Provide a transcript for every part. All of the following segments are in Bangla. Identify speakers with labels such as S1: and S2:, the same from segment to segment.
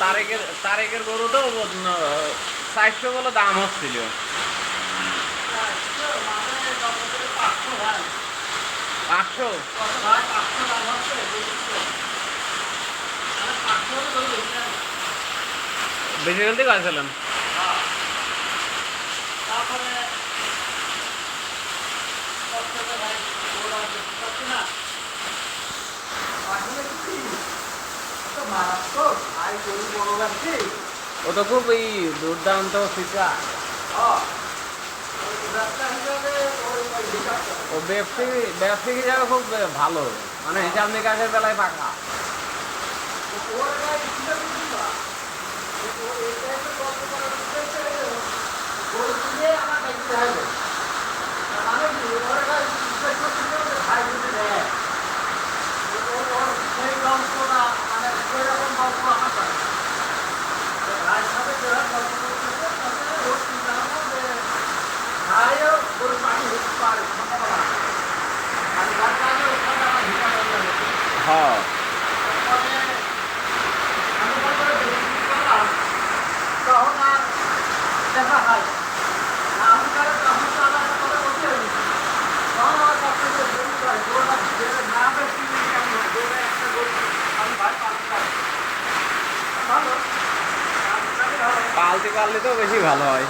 S1: তারেকের তারেকের গরু তো চারশো বলে দাম হচ্ছিল। বেশি গেলতে কয়েছিলেন
S2: মারাত্মক আই গরু বড় লাগছে
S1: ও তো খুব এই দুর্দান্ত শিকা ও ব্যবসায়ী ব্যবসায়িক হিসাবে খুব ভালো। মানে হিসাব নিকাশের বেলায় পাকা
S2: তখন আর দেখা হয় না আমি তাহলে তখন তো আবার একটা কথা বলতে হবে তখন আমার কাছে যে গরু হয় গরুটা যেটা না বেশি কেমন হয় গরুটা একটা গরু আমি ভাই পালন করি ভালো আমি তাহলে ভালো
S1: পালতে পারলে তো বেশি ভালো হয়।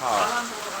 S2: হয়।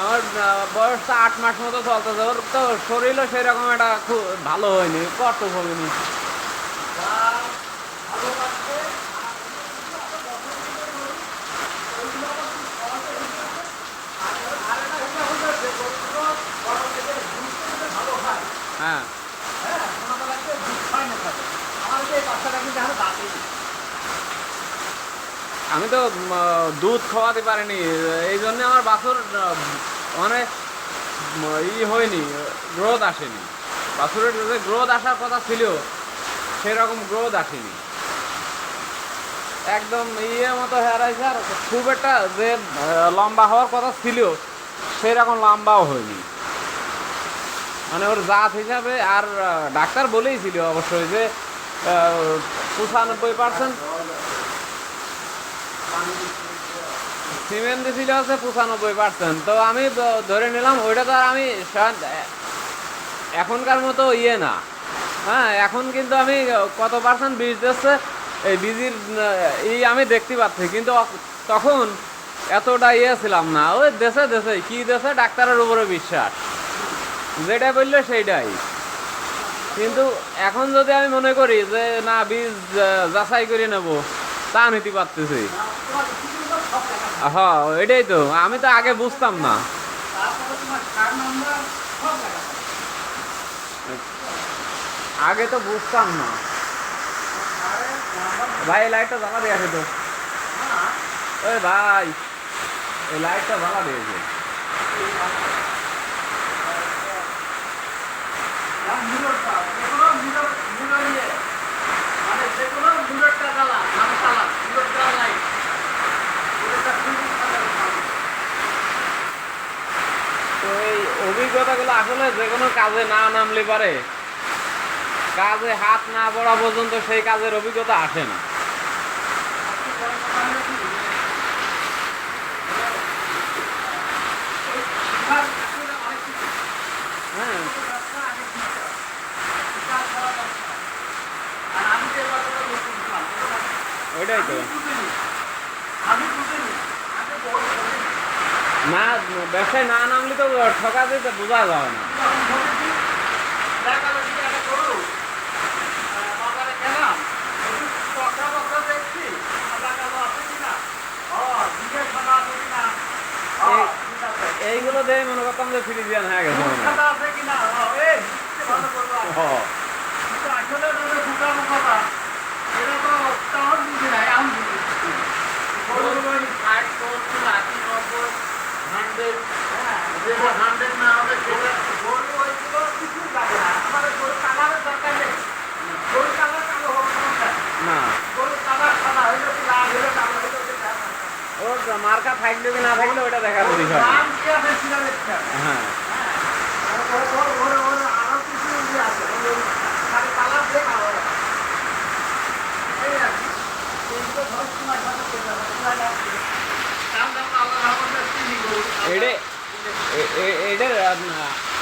S1: আমার বয়সটা আট মাস মতো চলতেছে ওর তো শরীরও সেরকম একটা খুব ভালো হয়নি কত
S2: সহজে হয়ে।
S1: আমি তো দুধ খাওয়াতে পারিনি, এই জন্য আমার বাছুর অনেক ই হয়নি গ্রোথ আসেনি। বাছুরের যে গ্রোথ আসার কথা ছিল, সেরকম গ্রোথ আসেনি। একদম ইয়ে মতো হারাইছে আর খুব একটা যে লম্বা হওয়ার কথা ছিল, সেরকম লম্বাও হয়নি। মানে ওর জাত হিসাবে, আর ডাক্তার বলেই ছিল অবশ্যই যে পঁচানব্বই পার্সেন্ট সিমেন্ট ছিল হচ্ছে পঁচানব্বই পার্সেন্ট তো আমি ধরে নিলাম, ওইটা তো আর আমি এখনকার মতো ইয়ে না। হ্যাঁ এখন কিন্তু আমি কত পার্সেন্ট বীজ দিচ্ছে, এই বীজের ই আমি দেখতে পাচ্ছি। কিন্তু তখন এতটা ইয়ে ছিলাম না। ওই দেশে দেশে, কি দেশে? ডাক্তারের উপরে বিশ্বাস। যেটা বলল সেইটাই। কিন্তু এখন যদি আমি মনে করি যে, না, বীজ যাচাই করে নেব, তা নিতে পারতেছি। হ্যাঁ এটাই তো। আমি তো আগে বুঝতাম না। আগে তো বুঝতাম না। ভাই এই লাইটটা জ্বালা দিয়ে আছে তো। ওই ভাই এই লাইটটা জ্বালা দিয়েছে
S2: মানে যেকোনো মিররটা জ্বালা,
S1: আসলে যে কোনো কাজে না নামলে পারে। কাজে হাত না পড়া পর্যন্ত সেই কাজের অভিজ্ঞতা আসে না। হ্যাঁ। ওইটাই তো। না ব্যবসায় না নামলে তো ঠকা দিতে বোঝা যাবে না।
S2: দেখা দেখা।
S1: এইগুলো দিয়ে মনে করতাম যে হয়ে গেছে মনে হয়।
S2: কিন্তু আসলে
S1: 100 now,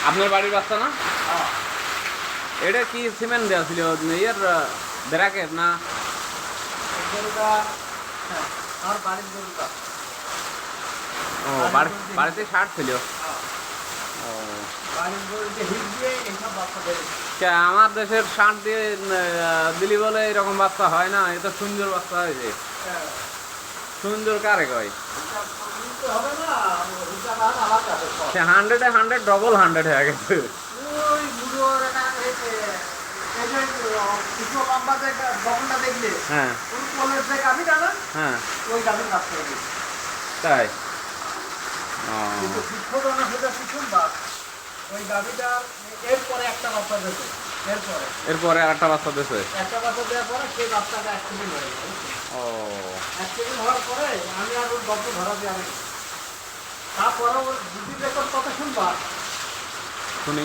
S1: আপনার বাড়ির বাচ্চা না?
S2: হ্যাঁ।
S1: এটা কি সিমেন্ট দেওয়া ছিল? ইয়ের ব্র্যাকেট না?
S2: হ্যাঁ।
S1: ও বাড়িতে শার্ট ছিল?
S2: হ্যাঁ।
S1: আমার দেশের শার্ট দিয়ে দিলি বলে এরকম বাচ্চা হয় না। এটা সুন্দর বাচ্চা হয়েছে।
S2: হ্যাঁ।
S1: সুন্দর কারে কয়?
S2: হবে না, হিসাব আর আলাদা আছে সব।
S1: সে হান্ড্রেডে হান্ড্রেড ডবল হান্ড্রেড হয়ে গেছে
S2: ওই
S1: হ্যাঁ হ্যাঁ
S2: ওই।
S1: তাই।
S2: ওই এরপরে একটা বাচ্চা দিয়েছে, এরপরে।
S1: এরপরে আর একটা বাচ্চা দিয়েছে
S2: একটা বাচ্চা দেওয়ার পরে সেই বাচ্চাটা হয়ে গেছে।
S1: ও
S2: হওয়ার পরে আমি আর ওর গল্প ধরা দিয়ে তারপরে ওর দুটি কথা শুনবা?
S1: শুনি।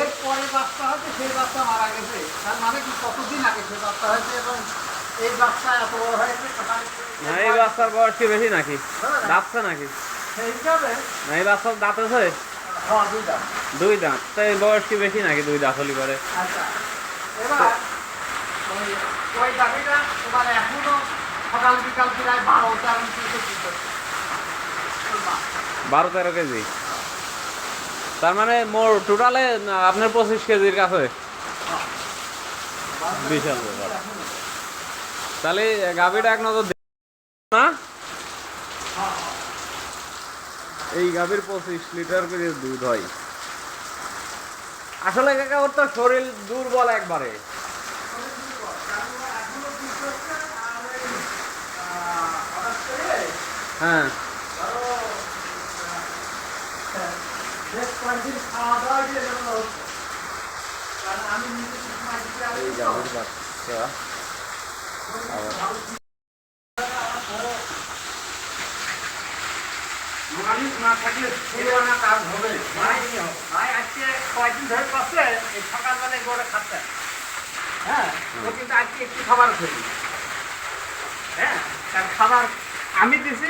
S2: এরপরে বাচ্চা হয়েছে সেই বাচ্চা মারা গেছে। তার মানে কি কতদিন আগে সেই বাচ্চা হয়েছে এবং এই বাচ্চা এত বড় হয়েছে?
S1: না এই বাচ্চার বয়স কি বেশি নাকি? দাঁতছে নাকি?
S2: সেই হিসাবে
S1: না এই বাচ্চার দাঁত আছে?
S2: হ্যাঁ
S1: দুই দাঁত। তাই বয়স কি বেশি নাকি দুই দাঁত হলি পরে?
S2: আচ্ছা। এবার ওই দাবিটা তোমার এখনও সকাল বিকাল প্রায় বারো তেরো
S1: বারো তেরো কেজি। তার মানে মোর টোটালে, আপনার পঁচিশ কেজির কাছে। বিশাল। তাহলে গাভিটা এক নজর না? এই গাভীর পঁচিশ লিটার করে দুধ হয়। আসলে ওর তো শরীর দুর্বল একবারে। হ্যাঁ।
S2: না থাকলে না কাজ হবে। আজকে কয়দিন ধরে পাচ্ছে এই সকালবেলায় গড়ে খাচ্ছে। হ্যাঁ ও কিন্তু আজকে একটু খাবার খেলি হ্যাঁ তার খাবার আমি দিছি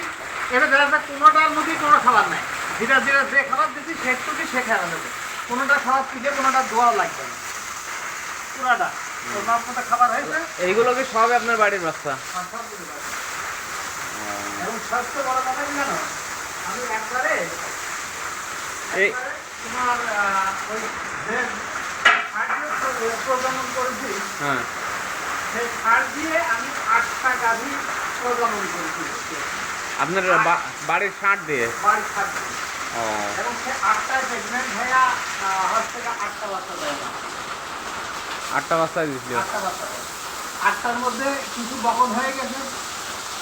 S2: এবার দেখা যাচ্ছে কোনোটার মধ্যেই কোনো খাবার নাই। ধীরে ধীরে যে খাবার দিছি সেটুকুই সে খেয়ে নেবে। কোনোটা খাবার দিলে কোনোটা দোয়া লাগবে। না পুরাটা। ওর মাপ মতো খাবার হয়েছে।
S1: এইগুলো কি সব আপনার বাড়ির বাচ্চা।
S2: এবং স্বাস্থ্য বড় কথা কি জানো? আমি একবারে
S1: এই
S2: তোমার ওই প্রজনন করেছি।
S1: হ্যাঁ।
S2: সেই সার দিয়ে আমি আটটা গাভী প্রজনন করেছি।
S1: আপনার বাড়ির ষাট দিয়ে?
S2: বাড়ির সার দিয়ে। এবং সে থেকে আটটা বাচ্চা দেয় না
S1: আটটা বাচ্চা দিয়েছিল।
S2: আটটা বাচ্চা আটটার মধ্যে কিছু বকন হয়ে গেছে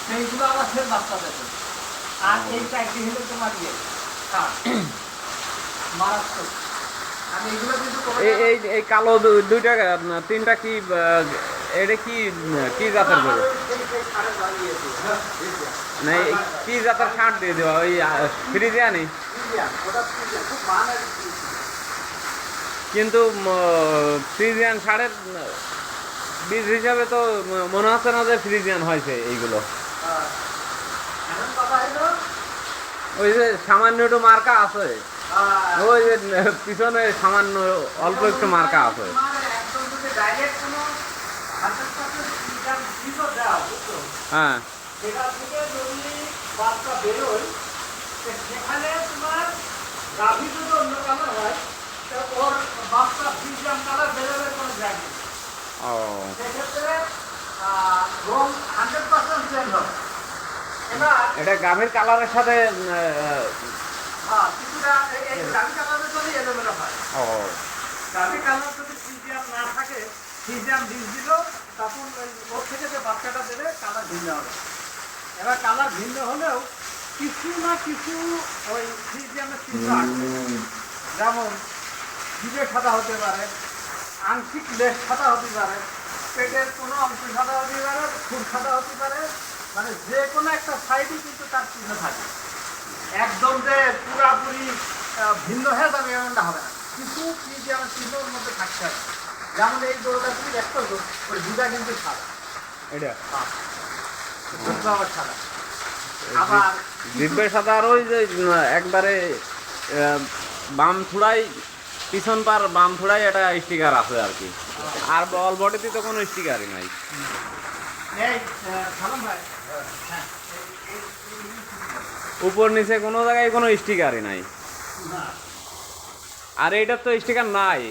S2: সেইগুলো আবার ফের বাচ্চা দেবে আর এই চারটি হলো তোমার ইয়ে মারাত্মক।
S1: এই কালো দুইটা তিনটা কি এটা কি কি জাতের গরু। না কি জাতের ষাট দিয়ে দেওয়া ওই ফ্রিজে আনি। কিন্তু ফ্রিজিয়ান ষাঁড়ের বীজ হিসাবে তো মনে হচ্ছে না যে ফ্রিজিয়ান হয়েছে এইগুলো ওই যে সামান্য একটু মার্কা আছে ওই যে পিছনে সামান্য অল্প একটু মার্কা আছে
S2: তোমার একদম যদি direct কোনো হান্ড্রেড পার্সেন্ট ফ্রিজিয়াম বীজও দেওয়া বুঝছ
S1: হ্যাঁ।
S2: সেটা থেকে যদি বাচ্চা বেরোয় সেখানে তোমার গাভী যদি অন্য কালার হয় তো ওর বাচ্চা ফ্রিজিয়াম কালার বেরোবে কোনো
S1: ও।
S2: সেক্ষেত্রে রং হান্ড্রেড পার্সেন্ট চেঞ্জ হবে।
S1: এটা গাভীর কালারের সাথে
S2: হ্যাঁ, কিছুটা এই- কালারের জন্য এলোমেলো হয়।
S1: ও।
S2: কালার যদি ফ্রিজিয়াম না থাকে ফ্রিজিয়াম বীজ দিল তখন ওই ওর থেকে যে বাচ্চাটা দেবে কালার ভিন্ন হবে। এবার কালার ভিন্ন হলেও কিছু না কিছু ওই ফ্রিজিয়ামের চিহ্ন আসবে যেমন জিভে সাদা হতে পারে আংশিক লেশ সাদা হতে পারে পেটের কোনো অংশ সাদা হতে পারে খুব সাদা হতে পারে মানে যে কোনো একটা সাইডই কিন্তু তার চিহ্ন থাকে। একদম যে পুরাপুরি ভিন্ন হয়ে যাবে এমনটা হবে না। কিছু ফ্রিজিয়ামের চিহ্ন ওর মধ্যে থাকতে হবে। যেমন এই তুমি তো, ওর দুটা কিন্তু সাদা।
S1: এটা?
S2: দুধ আবার সাদা। আবার
S1: জিভের সাথে আর ওই যে একবারে বাম থুড়াই পিছন পার বাম থুড়াই একটা স্টিকার আছে আর কি। আর বল বডিতে তো কোনো স্টিকারই নাই।
S2: হ্যাঁ
S1: উপর নিচে কোনো জায়গায় কোনো স্টিকারই নাই। আর এইটার তো স্টিকার নাই।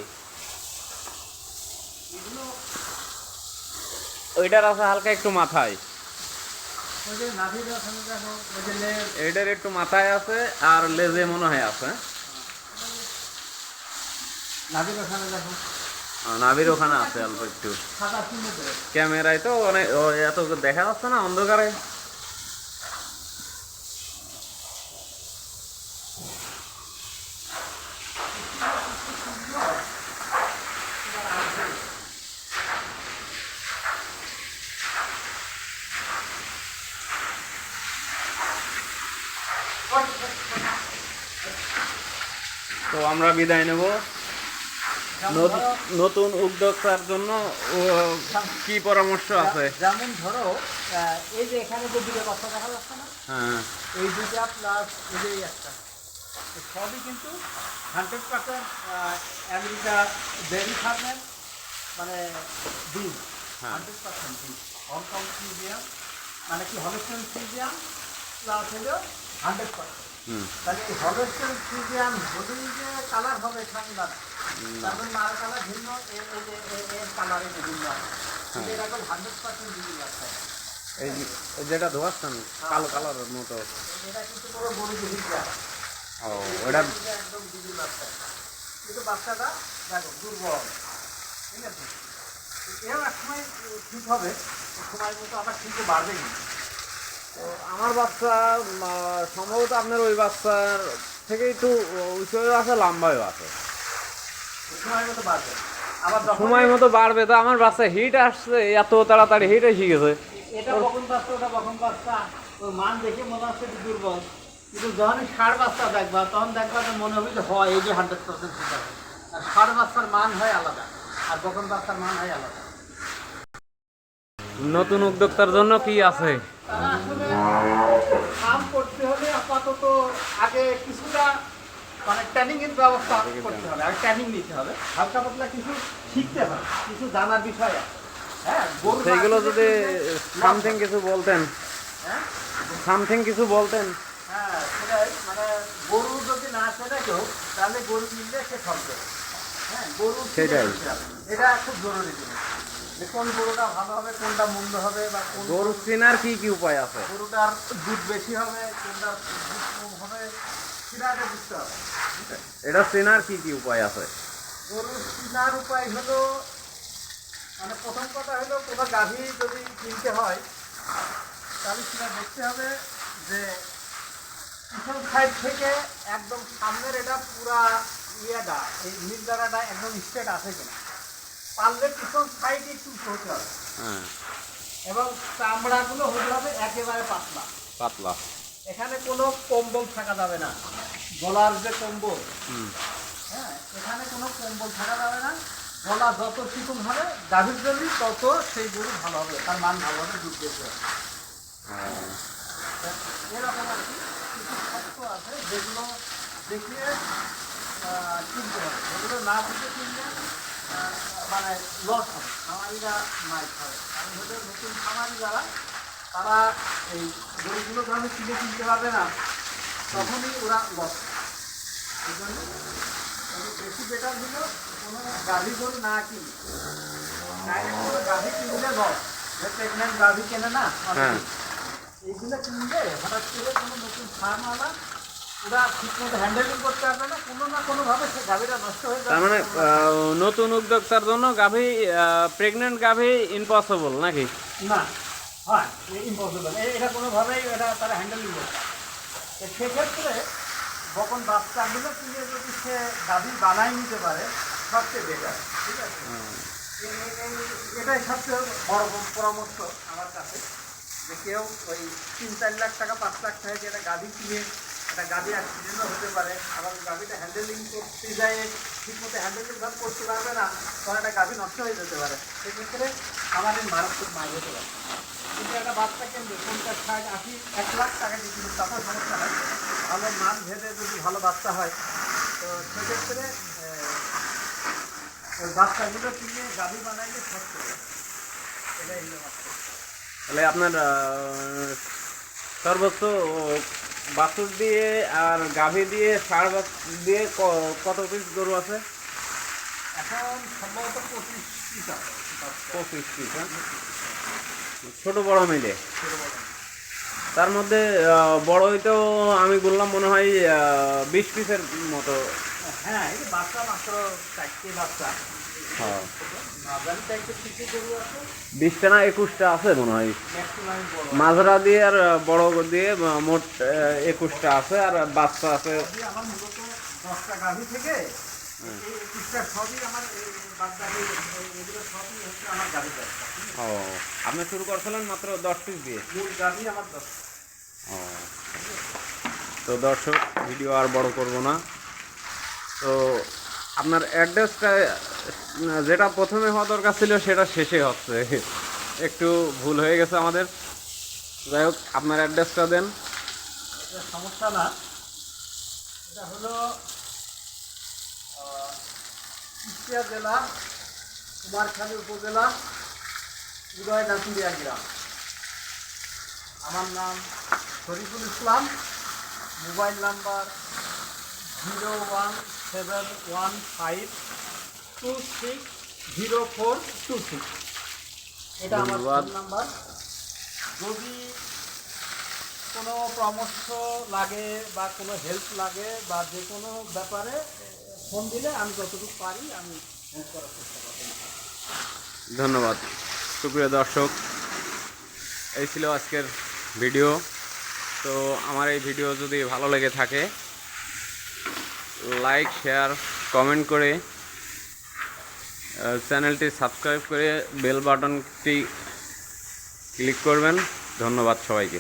S1: ওইটার আছে হালকা একটু মাথায়। এইটার একটু মাথায় আছে আর লেজে মনে হয় আছে।
S2: নাভির ওখানে
S1: আছে অল্প একটু। ক্যামেরায় তো অনেক এত দেখা যাচ্ছে না অন্ধকারে। তো আমরা বিদায় নেব। নতুন- উদ্যোক্তার জন্য কি পরামর্শ আছে?
S2: যেমন ধরো এই যে এখানে যে দুটো বাচ্চা দেখা যাচ্ছে না
S1: হ্যাঁ।
S2: এই দুটা প্লাস এই যে একটা সবই কিন্তু হান্ড্রেড পার্সেন্ট আমেরিকা ডেয়ারি ফার্মের মানে
S1: হ্যাঁ।
S2: হান্ড্রেড পার্সেন্ট বীজ হংকং ফিজিয়াম মানে কি হলস্টেন ফিজিয়াম প্লাস হলো হান্ড্রেড পার্সেন্ট তাহলে হলস্টেন ফিজিয়াম যে কালার হবে সাংবাদ তারপর মার কালার ভিন্ন এর এই যে এ- এর কালারে বিভিন্ন কিন্তু এরকম হান্ড্রেড পার্সেন্ট বিভিন্ন আছে।
S1: এই যেটা ধোয়াচ্ছেন কালো কালারের মতো।
S2: এটা কিন্তু কোনো গরু বিহিত
S1: ও ওটা
S2: একদম দিদির বাচ্চা কিন্তু বাচ্চাটা দেখো দুর্বল। ঠিক আছে? এও এক সময় ঠিক হবে সময় মতো আবার কিন্তু বাড়বে কিন্তু
S1: তো আমার বাচ্চা সম্ভবত আপনার ওই বাচ্চার থেকে একটু উঁচুও আছে লম্বাও আছে।
S2: সময় মতো বাড়বে। আবার
S1: সময় মতো বাড়বে তো আমার বাচ্চা হিট আসছে এত তাড়াতাড়ি হিট এসে গেছে।
S2: এটা বাচ্চা ওটা বখন বাচ্চা ওর মান দেখে মনে হচ্ছে দুর্বল। কিন্তু যখনই ষাট বাচ্চা দেখবা তখন দেখবা যে মনে হবে যে হয় এই যে হান্ড্রেড পার্সেন্ট আর ষাট বাচ্চার মান হয় আলাদা আর বখন বাচ্চার মান হয় আলাদা।
S1: নতুন উদ্যোক্তার জন্য কি আছে?
S2: কাম করতে হলে আপাতত আগে কিছুটা মানে ট্রেনিং এর ব্যবস্থা করতে হবে আর ট্রেনিং নিতে হবে। হালকা পাতলা কিছু শিখতে হবে কিছু জানার বিষয় হ্যাঁ বাছুরের
S1: যদি সামথিং কিছু বলতেন।
S2: হ্যাঁ?
S1: সামথিং কিছু বলতেন।
S2: হ্যাঁ সেটাই মানে গরু যদি না চেনে কেউ তাহলে গরু কিনলে সে ঠকবে। হ্যাঁ গরু
S1: সেটাই।
S2: এটা খুব জরুরি জিনিস। কোন গরুটা ভালো হবে কোনটা মন্দ হবে বা কোন
S1: গরু চেনার কি কি উপায় আছে?
S2: গরুটার দুধ বেশি হবে কোনটার দুধ কম হবে সেটা আগে বুঝতে হবে।
S1: এটা চেনার কি কি উপায় আছে?
S2: গরুর চিনার উপায় হলো মানে প্রথম কথা হলো কোনো গাভী যদি কিনতে হয় তাহলে সেটা দেখতে হবে যে পিছন সাইড থেকে একদম সামনের এটা পুরা ইয়েটা এই নির্দারাটা একদম স্ট্রেট আছে কিনা। পারলে পিছন সাইডে একটু হতে হবে।
S1: হ্যাঁ।
S2: এবং চামড়াগুলো হতে হবে একেবারে পাতলা।
S1: পাতলা।
S2: এখানে কোনো কম্বল থাকা যাবে না। গলার যে কম্বল হ্যাঁ এখানে কোনো কম্বল থাকা যাবে না। গলা যত চিকন হবে গাভীর জন্য তত সেই গরু ভালো হবে তার মান ভালো হবে দুধ বেশি হবে।
S1: হ্যাঁ।
S2: এরকম আর কি কিছু শর্ত আছে যেগুলো দেখিয়ে কিনতে হবে। যেগুলো না বুঝে কিনলে মানে লস হবে খামারিরা মাই খাবে। কারণ হচ্ছে নতুন খামারি যারা তারা এই গরুগুলো যখন কিনে কিনতে পারবে না তখনই ওরা লস এই জন্য বেশি বেটার হলো কোনো গাভী গরু না কিনে। ডাইরেক্ট কোনো গাভী কিনলে লস যে প্রেগনেন্ট গাভী কেনে না
S1: হ্যাঁ।
S2: এইগুলো কিনলে হঠাৎ করে কোনো নতুন ফার্ম আলা
S1: তার মানে নতুন উদ্যোক্তার জন্য গাভী প্রেগনেন্ট গাভী ইম্পসিবল নাকি?
S2: না হয় ইম্পসিবল এটা কোনোভাবেই এটা তারা হ্যান্ডেলিং করতে সেক্ষেত্রে বাচ্চাগুলো কিনে যদি সে গাভী বানাই নিতে পারে সবচেয়ে বেটার ঠিক আছে? এটাই সবচেয়ে বড় পরামর্শ আমার কাছে। যে কেউ ওই তিন চার লাখ টাকা পাঁচ লাখ টাকা যে একটা গাভী কিনে একটা গাভী অ্যাক্সিডেন্টও হতে পারে। আবার গাভীটা হ্যান্ডেলিং করতে যায়, ঠিকমতো হ্যান্ডেলিং ভাব করতে পারবে না, তখন একটা গাভী নষ্ট হয়ে যেতে পারে। সেক্ষেত্রে আমাদের মারাত্মক মার হতে পারে। কিন্তু একটা বাচ্চা কেন্দ্রে পঞ্চাশ, ষাট, আশি, এক লাখ টাকা দিয়ে কিন্তু তাতেও সমস্যা হয়। ভালো মান ভেদে যদি ভালো বাচ্চা হয়, তো সেক্ষেত্রে ওই বাচ্চাগুলো কিনে গাভী বানাইলে সত্য এটাই হলো
S1: তাহলে আপনার সর্বোচ্চ বাছুর দিয়ে আর গাভী দিয়ে সার দিয়ে কত পিস গরু আছে?
S2: এখন সম্ভবত পঁচিশ পিস আছে।
S1: পঁচিশ পিস হ্যাঁ? ছোট বড় মিলে। তার মধ্যে বড়ই বড় হইতেও আমি বললাম মনে হয় বিশ পিসের মতো
S2: হ্যাঁ এই বাচ্চা মাত্র চারটে বাচ্চা।
S1: হ্যাঁ। বিশটা না একুশটা আছে মনে হয়? মাঝরা দিয়ে আর বড় দিয়ে মোট একুশটা আছে আর বাচ্চা আছে। ও আপনি শুরু করছিলেন মাত্র দশ পিস দিয়ে? তো দর্শক ভিডিও আর বড় করব না। তো আপনার অ্যাড্রেসটা যেটা প্রথমে হওয়া দরকার ছিল, সেটা শেষে হচ্ছে। একটু ভুল হয়ে গেছে আমাদের। যাই হোক, আপনার অ্যাড্রেসটা দেন।
S2: এটা সমস্যা না। এটা হলো কুষ্টিয়া জেলা, কুমারখালী উপজেলা উদয় নাচুরিয়া গ্রাম। আমার নাম Shariful Islam. Mobile number zero one seven one five two six zero four two six এটা আমার। ফোন নাম্বার যদি কোনো পরামর্শ লাগে বা কোনো হেল্প লাগে বা যে কোনো ব্যাপারে ফোন দিলে আমি যতটুকু পারি আমি হেল্প করার চেষ্টা করব।
S1: ধন্যবাদ। সুপ্রিয় দর্শক এই ছিল আজকের ভিডিও তো আমার এই ভিডিও যদি ভালো লেগে থাকে লাইক শেয়ার কমেন্ট করে চ্যানেলটি সাবস্ক্রাইব করে বেল বাটনটি ক্লিক করবেন। ধন্যবাদ সবাইকে।